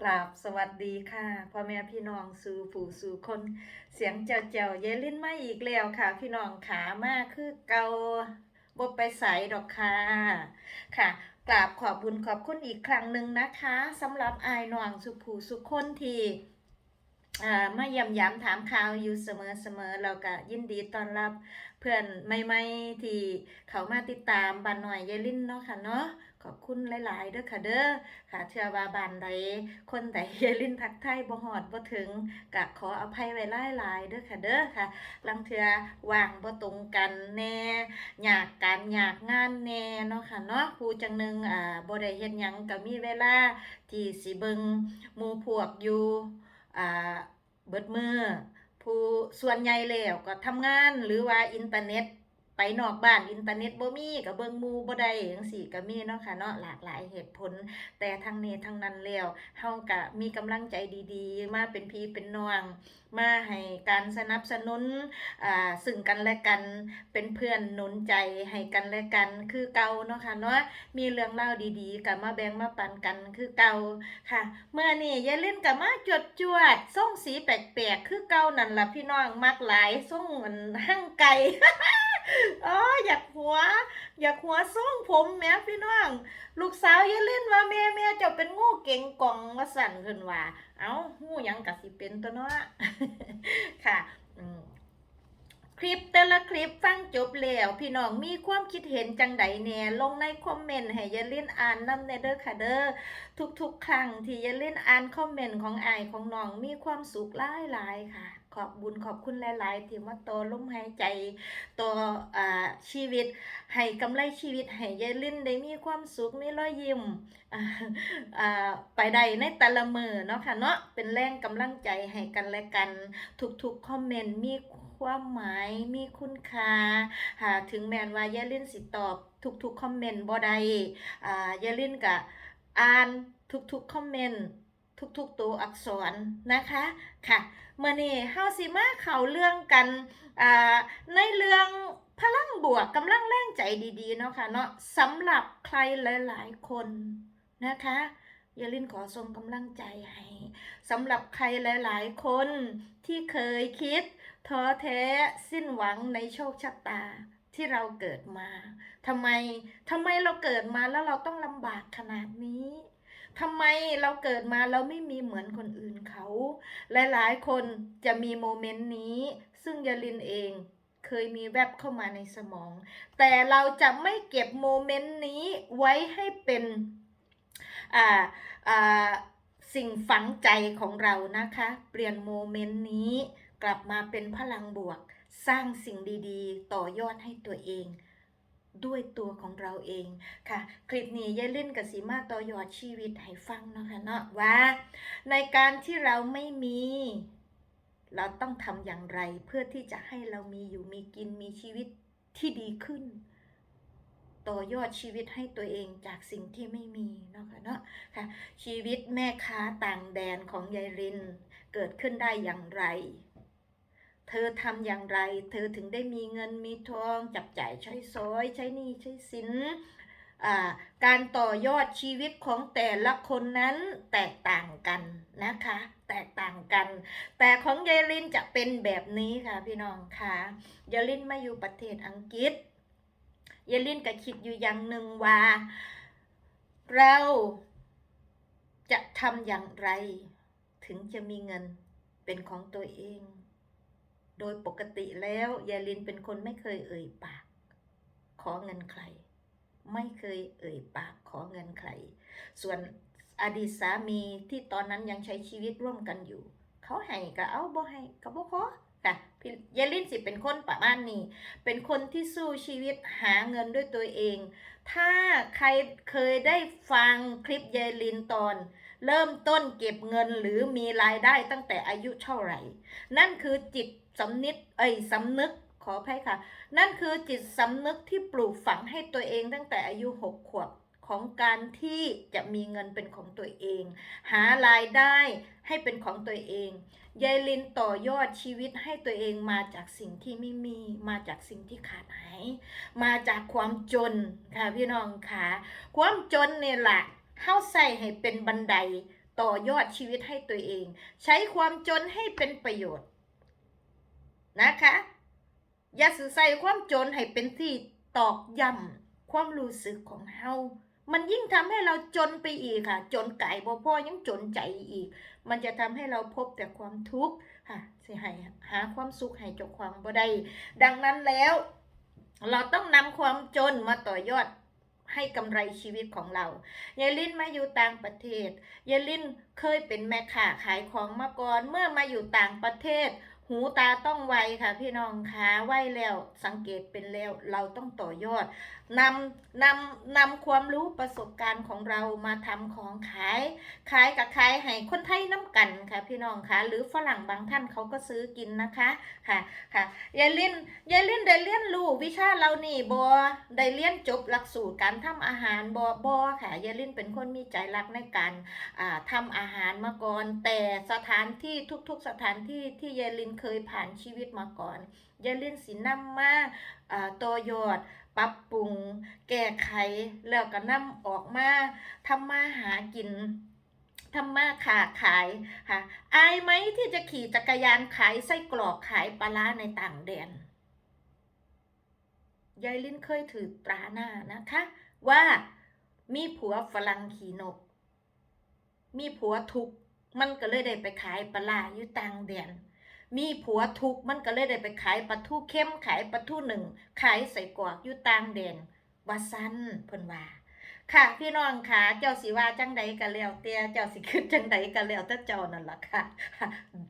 กราบสวัสดีค่ะพ่อแม่พี่น้องสู่ผู้สู่คน เสียงเจ้าเจ้าเยลินมาอีกแล้วค่ะ พี่น้องขามากคือเกาบไปใสดอกค่ะค่ะกราบขอบบุญขอบคุณอีกครั้งหนึ่งนะคะสำหรับอายน้องสุผู้สุคนที่อ่ามายี่ยมยามถามข่าวอยู่เสมอเสมอเราก็ยินดีต้อนรับเพื่อนใหม่ๆที่เขามาติดตามบันหน่อยเยลินเนาะค่ะเนาะ ขอบคุณหลายๆเด้อค่ะเด้อค่ะเชื่อว่าบานใดคนใดเฮลินทักไทยบ่ฮอดบ่ถึงกะขออภัยไว้หลายๆเด้อค่ะเด้อค่ะลังเทือว่างบ่ตรงกันแน่อยากการอยากงานแน่เนาะค่ะเนาะผู้จังหนึงอ่าบ่ได้เฮ็ดหยังก็มีเวลาที่สิเบิงหมู่พวกอยู่อ่าเบิดมือผู้ส่วนใหญ่แล้วก็ทำงานหรือว่าอินเทอร์เน็ต ไปนอกบ้านอินเทอร์เน็ตบ่มีก็เบิ่งมูบ่ได้จังซี่ก็มีเนาะค่ะเนาะหลากหลายเหตุผล แต่ทั้งนี้ทั้งนั้นแล้วเฮาก็มีกำลังใจดีๆ มาเป็นพี่เป็นน้องมาให้การสนับสนุนอ่าซึ่งกันและกันเป็นเพื่อนหนุนใจให้กันและกันคือเก่าเนาะค่ะเนาะมีเรื่องเล่าดีๆก็มาแบ่งมาปันกันคือเก่าค่ะ เมื่อนี้ยายเล่นก็มาจวดจวดส่งสีแปลกๆคือเก่านั่นล่ะพี่น้องมักหลายส่งมันหั่งไก่อ๋ออยากหัว อยากหัวส่งผมแม่พี่น้อง ลูกสาวอย่าเล่นว่าแม่แม่เจ้าเป็นงูเก่งกลองว่าสั่นขึ้นว่า เอ้างูยังกะสิเป็นตัวเนาะค่ะคลิปแต่ละคลิปฟังจบแล้ว พี่น้องมีความคิดเห็นจังใดแน่ลงในคอมเมนต์ให้ยาเล่นอ่านนำในเด้อค่ะเด้อทุกๆ ครั้งที่ยาเล่นอ่านคอมเมนต์ของอายของน้องมีความสุขหลายๆค่ะ ขอบบุญขอบคุณหลาย ๆ ที่มาต่อลมหายใจต่ออ่าชีวิต ให้กำไรชีวิต ให้ยายลินได้มีความสุขมีรอยยิ้มอ่าอาไปได้ในแต่ละมือเนาะค่ะเนาะเป็นแรงกำลังใจให้กันและกัน ทุกๆคอมเมนต์มีความหมายมีคุณค่าหาถึงแมนว่ายายลินสิตอบทุกๆคอมเมนต์บ่ได้อ่ายายลินก็อ่านทุกๆคอมเมนต์ ทุกๆตัวอักษรนะคะค่ะเมื่อนี้เฮาสิมาเขาเรื่องกันในเรื่องพลังบวกกำลังแรงใจดีๆเนาะค่ะเนาะสำหรับใครหลายๆคนนะคะยาลินขอส่งกำลังใจให้สำหรับใครหลายๆคนที่เคยคิดท้อแท้สิ้นหวังในโชคชะตาที่เราเกิดมาทำไมทำไมเราเกิดมาแล้วเราต้องลำบากขนาดนี้ ทำไมเราเกิดมาเราไม่มีเหมือนคนอื่นเขา หลายๆ คนจะมีโมเมนต์นี้ ซึ่งยาลินเองเคยมีแวบเข้ามาในสมอง แต่เราจะไม่เก็บโมเมนต์นี้ไว้ให้เป็นอ่าอ่าสิ่งฝังใจของเรานะคะ เปลี่ยนโมเมนต์นี้กลับมาเป็นพลังบวก สร้างสิ่งดีๆ ต่อยอดให้ตัวเอง ด้วยตัวของเราเองค่ะ คลิปนี้ยายเล่นกับสีมาต่อยอดชีวิตให้ฟังเนาะค่ะเนาะว่า ในการที่เราไม่มี เราต้องทำอย่างไรเพื่อที่จะให้เรามีอยู่มีกินมีชีวิตที่ดีขึ้น ต่อยอดชีวิตให้ตัวเองจากสิ่งที่ไม่มีเนาะค่ะเนาะค่ะ ชีวิตแม่ค้าต่างแดนของยายรินเกิดขึ้นได้อย่างไร เธอทำอย่างไร เธอถึงได้มีเงินมีทอง จับจ่ายใช้สอย ใช้นี้ใช้สินอ่าการต่อยอดชีวิตของแต่ละคนนั้นแตกต่างกันนะคะ แตกต่างกัน แต่ของยายลินจะเป็นแบบนี้ค่ะพี่น้องค่ะยายลินมาอยู่ประเทศอังกฤษยายลินก็คิดอยู่อย่างหนึ่งว่า เราจะทำอย่างไร ถึงจะมีเงินเป็นของตัวเอง โดยปกติแล้วยายลินเป็นคนไม่เคยเอ่ยปาก ขอเงินใคร ไม่เคยเอ่ยปากขอเงินใคร ส่วนอดีตสามีที่ตอนนั้นยังใช้ชีวิตร่วมกันอยู่ เขาให้ก็เอาบ่ให้ก็บ่ขอค่ะพี่ยายลินสิเป็นคนประมาณนี้ เป็นคนที่สู้ชีวิตหาเงินด้วยตัวเอง ถ้าใครเคยได้ฟังคลิปยายลินตอน เริ่มต้นเก็บเงินหรือมีรายได้ตั้งแต่อายุเท่าไหร่ นั่นคือจิตสำนึกเอ้ยสำนึกขออภัยค่ะ นั่นคือจิตสำนึกที่ปลูกฝังให้ตัวเองตั้งแต่อายุหกขวบของการที่จะมีเงินเป็นของตัวเอง หารายได้ให้เป็นของตัวเองยายลินต่อยอดชีวิตให้ตัวเองมาจากสิ่งที่ไม่มีมาจากสิ่งที่ขาดหาย มาจากความจนค่ะพี่น้องค่ะความจนเนี่ยแหละ เข้าใส่ให้เป็นบันไดต่อยอดชีวิตให้ตัวเอง ใช้ความจนให้เป็นประโยชน์นะคะอย่าสื่อใส่ความจนให้เป็นที่ตอกย้ำความรู้สึกของเฮามันยิ่งทำให้เราจนไปอีกค่ะ จนไก่บ่พ่อยังจนใจอีก มันจะทำให้เราพบแต่ความทุกข์ค่ะสิให้หาความสุขให้เจ้าความบ่ได้ดังนั้นแล้ว เราต้องนำความจนมาต่อยอด ให้กำไรชีวิตของเรายายลินมาอยู่ต่างประเทศยายลินเคยเป็นแม่ค้าขายของมาก่อน เมื่อมาอยู่ต่างประเทศ หูตาต้องไวค่ะพี่น้องคะไวแล้วสังเกตเป็นแล้วเราต้องต่อยอด นำนำนำความรู้ประสบการณ์ของเรามาทำของขายขายกับขายให้คนไทยน้ำกันค่ะ พี่น้องค่ะ หรือฝรั่งบางท่านเขาก็ซื้อกินนะคะค่ะค่ะยายลินยายลินได้เรียนรู้วิชาเรานี่บอได้เรียนจบหลักสูตรการทำอาหารบอบอค่ะยายลินเป็นคนมีใจรักในการอ่าทำอาหารมาก่อน แต่สถานที่ทุก ๆ สถานที่ที่ยายลินเคยผ่านชีวิตมาก่อนยายลินสินำมาอ่าต่อยอดปรับปรุง แก้ไขแล้วก็นำออกมาทำมาหากินทำมาค้าขายค่ะอายไหมที่จะขี่จักรยานขายไส้กรอกขายปลาร้าในต่างแดนยายลิ้นเคยถือตราหน้านะคะ ว่ามีผัวฝรั่งขี่นก มีผัวทุกมันก็เลยได้ไปขายปลาอยู่ต่างแดน มีผัวทุกมันก็เลยได้ไปขายปลาทูเข้มขายปลาทูหนึ่งขายใส่กรอกอยู่ต่างแดนว่าซันเพิ่นว่าค่ะพี่น้องค่ะเจ้าสิว่าจังใดก็แล้วแต่เจ้าสิคิดจังใดก็แล้วแต่เจ้านั่นล่ะค่ะ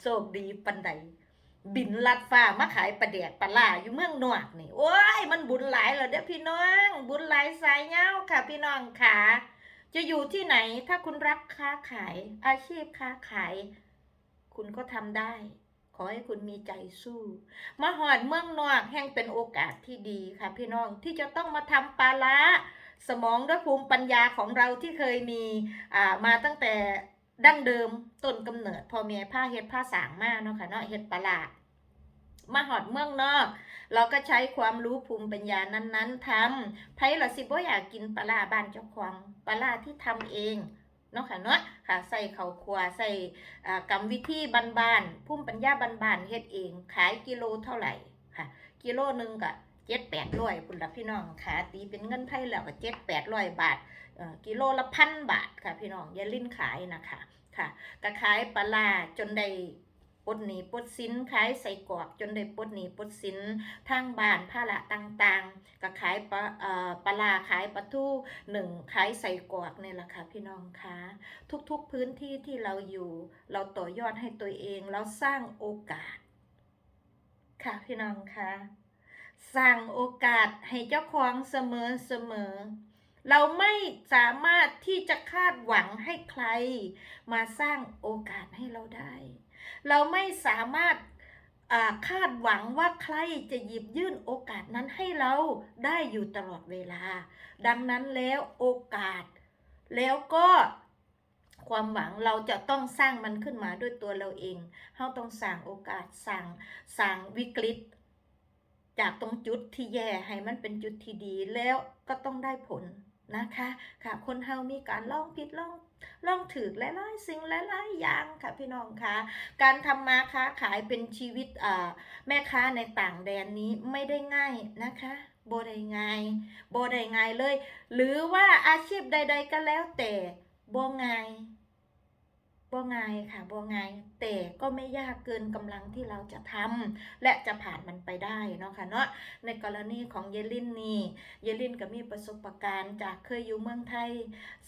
โชคดีปันใดบินลัดฟ้ามาขายปลาแดกปลาล่าอยู่เมืองนอกนี่โอ้ยมันบุญหลายแล้วเด้อพี่น้อง บุญหลายสายเงาค่ะ พี่น้องค่ะ จะอยู่ที่ไหนถ้าคุณรักค้าขายอาชีพค้าขาย คุณก็ทำได้ ขอให้คุณมีใจสู้ มาหอดเมืองนอกแห่งเป็นโอกาสที่ดีค่ะพี่น้องที่จะต้องมาทำปลาล้าสมองและภูมิปัญญาของเราที่เคยมีอ่ามาตั้งแต่ดั้งเดิมต้นกำเนิดพ่อแม่ผ้าเฮ็ดผ้าสางมากเนาะค่ะเนาะเฮ็ดปลาร้ามาหอดเมืองนอก เราก็ใช้ความรู้ภูมิปัญญานั้นๆทำไผละสิบ่อยากกินปลาบ้านเจ้าของปลาร้าที่ทำเอง เนาะค่ะเนาะค่ะใส่ข้าวคั่วใส่กรรมวิธีบานๆพุ่มปัญญาบานๆเฮ็ดเอง ขายกิโลเท่าไหร่ค่ะ กิโลหนึงก็เจ็ดแปดร้อยคุณละพี่น้องค่ะตีเป็นเงินไทยแล้วก็เจ็ดแปดร้อยบาทกิโลละพันบาทค่ะพี่น้องอย่าลิ้นขายนะคะค่ะก็ขายปลาร้าจนได้ ปดหนีปดสินขายใส่กรอกจนได้ปดหนีปดสินทางบ้านผ้าละต่างๆก็ขายปลาปลาขายปลาทูหนึ่งขายใส่กรอกนี่ยแหละค่ะพี่น้องคะทุกๆพื้นที่ที่เราอยู่ เราต่อยอดให้ตัวเองเราสร้างโอกาส ค่ะพี่น้องคะสร้างโอกาสให้เจ้าของเสมอเสมอเราไม่สามารถที่จะคาดหวังให้ใคร มาสร้างโอกาสให้เราได้ เราไม่สามารถคาดหวังว่าใครจะหยิบยื่นโอกาสนั้นให้เราได้อยู่ตลอดเวลา ดังนั้นแล้วโอกาส แล้วก็ความหวังเราจะต้องสร้างมันขึ้นมาด้วยตัวเราเอง เราต้องสร้างโอกาสสร้างสร้างวิกฤต จากตรงจุดที่แย่ให้มันเป็นจุดที่ดีแล้วก็ต้องได้ผล นะคะค่ะคนเฮามีการลองผิดลองลองถือหลายๆสิ่งหลายๆอย่างค่ะพี่น้องคะการทำมาค้าขายเป็นชีวิตแม่ค้าในต่างแดนนี้ไม่ได้ง่ายนะคะโบได้ง่ายโบได้ง่ายเลย หรือว่าอาชีพใด ๆ ก็แล้วแต่โบง่าย บ่ง่ายค่ะบ่ง่ายแต่ก็ไม่ยากเกินกำลังที่เราจะทำและจะผ่านมันไปได้เนาะค่ะเนาะในกรณีของเยลินนี่เยลินก็มีประสบการณ์จากเคยอยู่เมืองไทย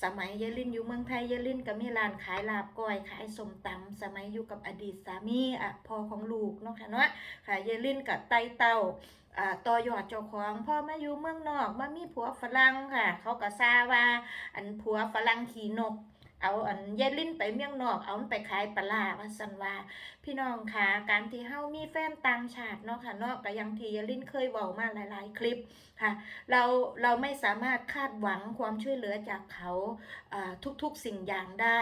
สมัยเยลินอยู่เมืองไทยเยลินก็มีร้านขายลาบก้อยขายสมตำสมัยอยู่กับอดีตสามีอะพ่อของลูกเนาะค่ะเนาะค่ะเยลินกับไตเต้าอ่าต่อยอดเจ้าของพ่อมาอยู่เมืองนอกมามีผัวฝรั่งค่ะ เขาก็ซาว่าอันผัวฝรั่งขี่นก เอาอันเยลิ้นไปเมียงนอก เอาไปขายปลาว่าสันว่าพี่น้องค่ะการที่เฮามีแฟนต่างชาติเนาะค่ะเนาะก็ยังที่เยลิ้นเคยเว้ามาหลายๆ คลิปค่ะ เราเราไม่สามารถคาดหวังความช่วยเหลือจากเขาอ่าทุกๆสิ่งอย่างได้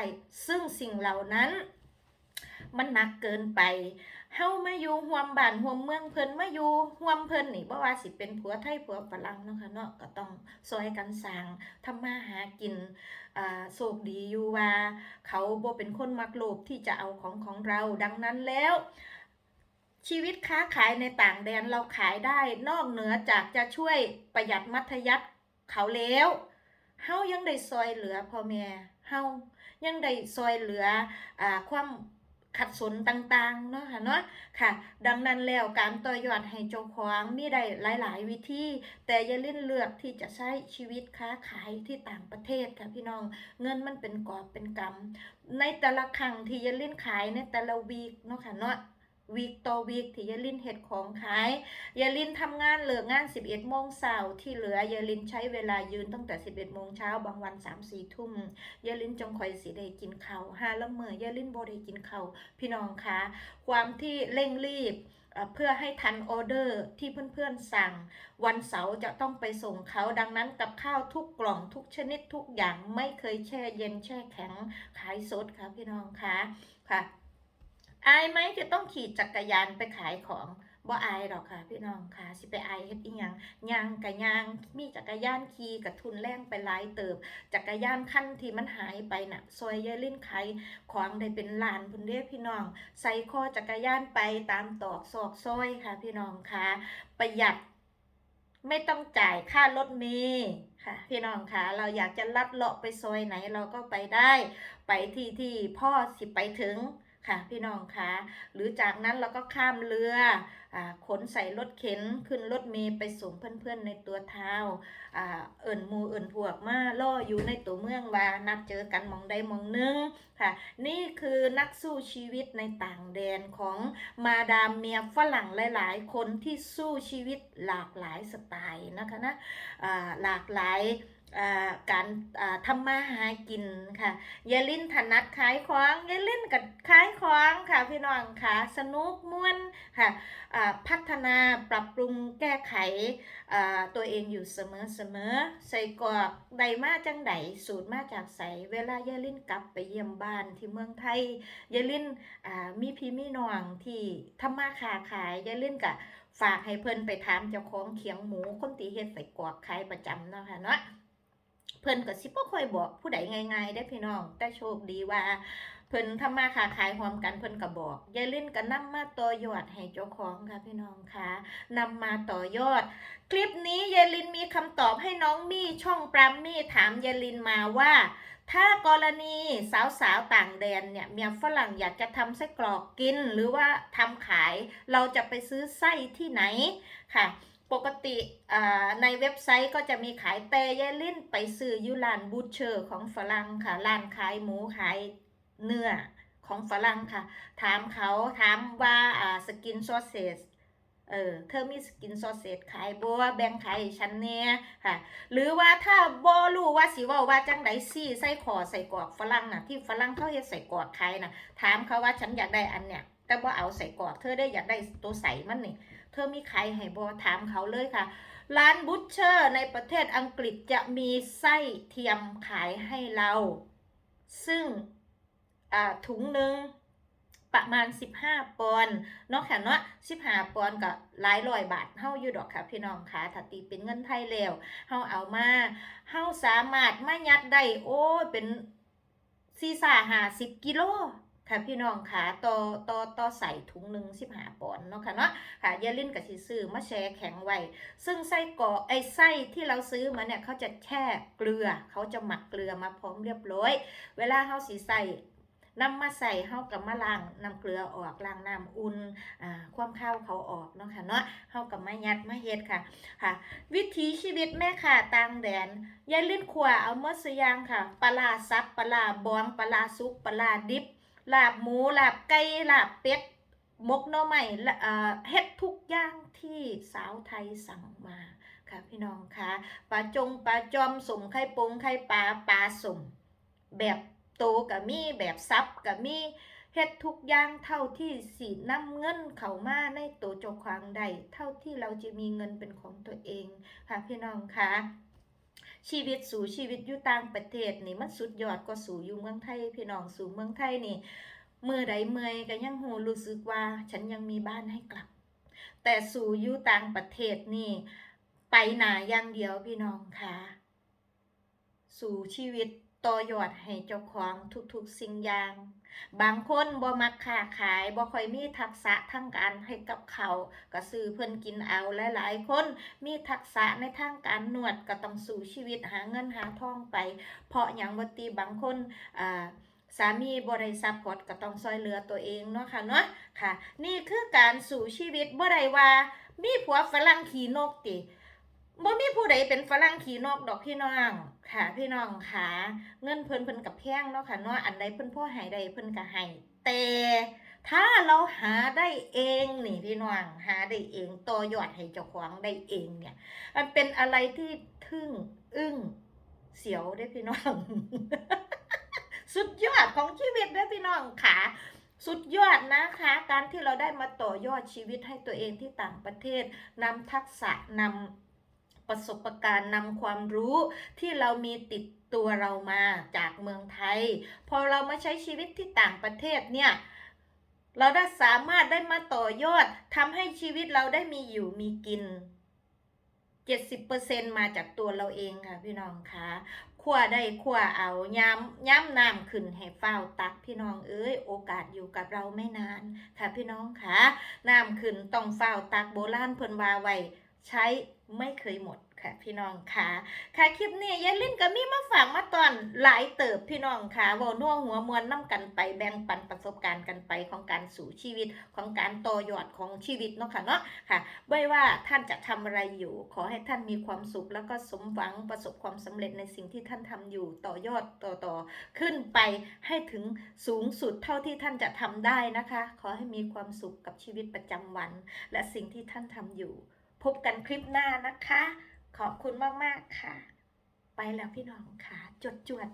ซึ่งสิ่งเหล่านั้นมันหนักเกินไป เฮามาอยู่ห่วมบ้านห่วมเมืองเพิ่นมาอยู่ห่วมเพิ่นนี่บ่ว่าสิเป็นผัวไทยผัวฝรั่งเนาะค่ะเนาะก็ต้องซอยกันสร้างทำมาหากินอ่าโชคดีอยู่ว่า เขาบ่เป็นคนมักโลภที่จะเอาของของเราดังนั้นแล้ว ชีวิตค้าขายในต่างแดนเราขายได้ นอกเหนือจากจะช่วยประหยัดมัธยัติเขาแล้วเฮายังได้ซอยเหลือพ่อแม่เฮายังได้ซอยเหลืออ่าความ ขัดสนต่างๆเนาะค่ะเนาะค่ะ ดังนั้นแล้วการต่อยอดให้เจ้าของมีได้หลาย ๆ วิธี แต่อย่าเล่นเลือกที่จะใช้ชีวิตค้าขายที่ต่างประเทศค่ะพี่น้องเงินมันเป็นกอบเป็นกำในแต่ละครั้งที่ยาลินขายในแต่ละวีคเนาะค่ะเนาะ วีคต่อวีคที่ยายลินเฮ็ดของขายยายลินทำงานเหลิกงาน 11โมงเช้าที่เหลือยายลินใช้เวลายืนตั้งแต่ 11โมงเช้าบางวัน 3-4ทุ่มยายลินจงคอยสิได้กินข้าวหาละเมื่อยายลินบ่ได้กินข้าวพี่น้องคะความที่เร่งรีบเอ่อเพื่อให้ทันออเดอร์ที่เพื่อนๆสั่ง วันเสาร์จะต้องไปส่งเขาดังนั้นกับข้าวทุกกล่องทุกชนิดทุกอย่างไม่เคยแช่เย็นแช่แข็งขายสดค่ะพี่น้องคะค่ะ อายไหมจะต้องขี่จักรยานไปขายของบ่อายหรอกค่ะ พี่น้องค่ะ สิไปอายเฮ็ดอีหยังยางกะยางมีจักรยานขี่กับทุนแรงไปหลายเติบ จักรยานคันที่มันหายไปน่ะซอยยายลิ้นขายของได้เป็นล้านพุ่นเด้พี่น้อง ใส่คอจักรยานไปตามตอกซอกซอยค่ะ พี่น้องค่ะ ประหยัดไม่ต้องจ่ายค่ารถเมล์ค่ะ พี่น้องค่ะเราอยากจะลัดเลาะไปซอยไหนเราก็ไปได้ ไปที่ที่พ่อสิไปถึง ค่ะพี่น้องคะหรือจากนั้นเราก็ข้ามเรืออขนใส่รถเข็นขึ้นรถเมล์ไปส่งเพื่อนๆในตัวเท้าเอิ่นมูเอิ่นพวกมาล่ออยู่ในตัวเมืองว่านัดเจอกันมองใดมองหนึงค่ะ นี่คือนักสู้ชีวิตในต่างแดนของมาดามเมียฝรั่งหลาย ๆ คนที่สู้ชีวิตหลากหลายสไตล์นะคะนะหลากหลาย การทำมาหากินค่ะยายลินถนัดขายของยายลินกับขายของค่ะพี่น้องค่ะสนุกม่วนค่ะพัฒนาปรับปรุงแก้ไขตัวเองอยู่เสมอเสมอใส่กรอกใดมาจังใดสูตรมาจากใสเวลายายลินกลับไปเยี่ยมบ้านที่เมืองไทยยายลินมีพี่มีน้องที่ทำมาค้าขายยายลินกับฝากให้เพิ่นไปถามเจ้าของเขียงหมูคนที่เฮ็ดใส่กรอกขายประจำเนาะค่ะเนาะ เพิ่นก็สิบ่ค่อยบอกผู้ใดง่ายๆได้พี่น้อง แต่โชคดีว่า เพิ่นทำมาค้าขายพร้อมกันเพิ่นก็บอกยายลินก็นำมาต่อยอดให้เจ้าของค่ะพี่น้องค่ะนำมาต่อยอด คลิปนี้ยายลินมีคำตอบให้น้องมี่ช่องปรามมี่ถามยายลินมาว่าถ้ากรณีสาวๆต่างแดนเนี่ยเมียฝรั่งอยากจะทำไส้กรอกกิน หรือว่าทำขายเราจะไปซื้อไส้ที่ไหนค่ะ ปกติในเว็บไซต์ก็จะมีขายแต่ยายลิ้นไปซื้อยูรานบูชเชอร์ของฝรั่งค่ะร้านขายหมูขายเนื้อของฝรั่งค่ะ ถามเขาถามว่าสกินซอสเซสเออเธอมีสกินซอสเซสขายบัวแบ่งขายให้นเนี่ยค่ะ หรือว่าถ้าบ่รู้ว่าสิว่าว่าจังไดซี่ใส่ขอใส่กรอกฝรั่งน่ะที่ฝรั่งเขาเฮ็ดใส่กรอกขายน่ะถามเขาว่าฉันอยากได้อันเนี้ยแต่ว่าเอาใส่กรอกเธอได้อยากได้ตัวใสมันนี่ เธอมีขายให้บอถามเขาเลยค่ะ ร้านบูชเชอร์ในประเทศอังกฤษจะมีไส้เทียมขายให้เรา ซึ่งอ่าถุงหนึ่งประมาณ 15 ปอนด์นาะค่ะเนาะ15 ปอนด์ก็หลายร้อยบาทเฮาอยู่ดอกค่ะพี่น้องค่ะถ้าตีเป็นเงินไทยแล้วเฮาเอามาเฮาสามารถมายัดได้โอ้เป็นซีซ่าห้าสิบกิโล ค่ะพี่น้องค่ะต่อต่อต่อใส่ถุงหนึ่งสิบห้าปอนด์เนาะค่ะเนาะค่ะยาลิ้นกับสีซื้อมาแช่แข็งไว้ ซึ่งไส้กรอกไอ้ไส้ที่เราซื้อมาเนี่ยเขาจะแช่เกลือ เขาจะหมักเกลือมาพร้อมเรียบร้อย เวลาเฮาสีใส่นำมาใส่เฮากับมาล้างนำเกลือออกล้างน้ำอุ่นอ่าความข้าวเขาออกเนาะค่ะเนาะเฮากับมายัดมาเฮ็ดค่ะค่ะ วิถีชีวิตแม่ค่ะต่างแดนยายลิ้นขวเอาเมื่อสยางค่ะปลาซับปลาบองปลาร้าซุปปลาดิบ ลาบหมูลาบไก่ลาบเป็ดมกหน่อไม้และเอ่เฮ็ดทุกอย่างที่สาวไทยสั่งมาค่ะพี่น้องคะปลาจงปลาจอมสมไข่ปงไข่ปลาปลาสมแบบโตกับมีแบบซับกับมีเฮ็ดทุกอย่างเท่าที่สีน้ำเงินเข้ามาในตัวเจ้าของได้เท่าที่เราจะมีเงินเป็นของตัวเองค่ะพี่น้องคะ ชีวิตสู่ชีวิตอยู่ต่างประเทศนี่มันสุดยอดก็สู่อยู่เมืองไทยพี่น้องสู่เมืองไทยนี่มือใดเมื่อยก็ยังหูรู้สึกว่าฉันยังมีบ้านให้กลับ แต่สู่อยู่ต่างประเทศนี่ไปหนาอย่างเดียวพี่น้องค่ะ สู่ชีวิต ต่อยอดให้เจ้าของทุกๆสิ่งอย่าง บางคนบ่มักค้าขายบ่ค่อยมีทักษะทางการให้กับเขาก็ซื้อเพิ่นกินเอาหลายๆคนมีทักษะในทางการนวดก็ต้องสู่ชีวิตหาเงินหาทองไป เพราะอย่างบ่ตีบางคนอ่าสามีบ่ได้ซัพพอร์ตก็ต้องซอยเหลือตัวเองเนาะค่ะเนาะค่ะ นี่คือการสู่ชีวิตบ่ได้ว่า มีผัวฝรั่งขี่นกติบ่มีผู้ใดเป็นฝรั่งขี่นกดอกพี่น้อง ค่ะพี่น้องค่ะ เงินเพิ่นเพิ่นกับแพงเนาะค่ะเนาะอันใดเพิ่นพ่อให้ได้เพิ่นก็ให้แต่ถ้าเราหาได้เองนี่พี่น้องหาได้เองต่อยอดให้เจ้าของได้เองเนี่ย มันเป็นอะไรที่ทึ่งอึ้งเสียวได้พี่น้อง สุดยอดของชีวิตเด้พี่น้องค่ะสุดยอดนะคะ การที่เราได้มาต่อยอดชีวิตให้ตัวเองที่ต่างประเทศนำทักษะนำ ประสบการณ์นำความรู้ที่เรามีติดตัวเรามาจากเมืองไทย พอเรามาใช้ชีวิตที่ต่างประเทศเนี่ยเราได้สามารถได้มาต่อยอดทำให้ชีวิตเราได้มีอยู่มีกิน 70%มาจากตัวเราเองค่ะพี่น้องคะขั้วได้ขั้วเอาย้ำย้ำน้ำขึ้นให้เฝ้าตักพี่น้องเอ้ยโอกาสอยู่กับเราไม่นานค่ะพี่น้องคะน้ำขึ้นต้องเฝ้าตักโบราณเพิ่นว่าไว้ใช้ ไม่เคยหมดค่ะพี่น้องคะค่ะคลิปนี้ยายลิ้นก็มีมาฝากมาตอนหลายเติบพี่น้องคะว้านัวหัวมวนน้ำกันไปแบ่งปันประสบการณ์กันไปของการสู่ชีวิตของการต่อยอดของชีวิตเนาะค่ะเนาะค่ะไม่ว่าท่านจะทำอะไรอยู่ ขอให้ท่านมีความสุข แล้วก็สมหวังประสบความสำเร็จในสิ่งที่ท่านทำอยู่ต่อยอดต่อต่อขึ้นไปให้ถึงสูงสุดเท่าที่ท่านจะทำได้นะคะ ขอให้มีความสุขกับชีวิตประจำวัน และสิ่งที่ท่านทำอยู่ พบกันคลิปหน้านะคะ ขอบคุณมาก ๆ ค่ะ ไปแล้วพี่น้องค่ะ จดจวด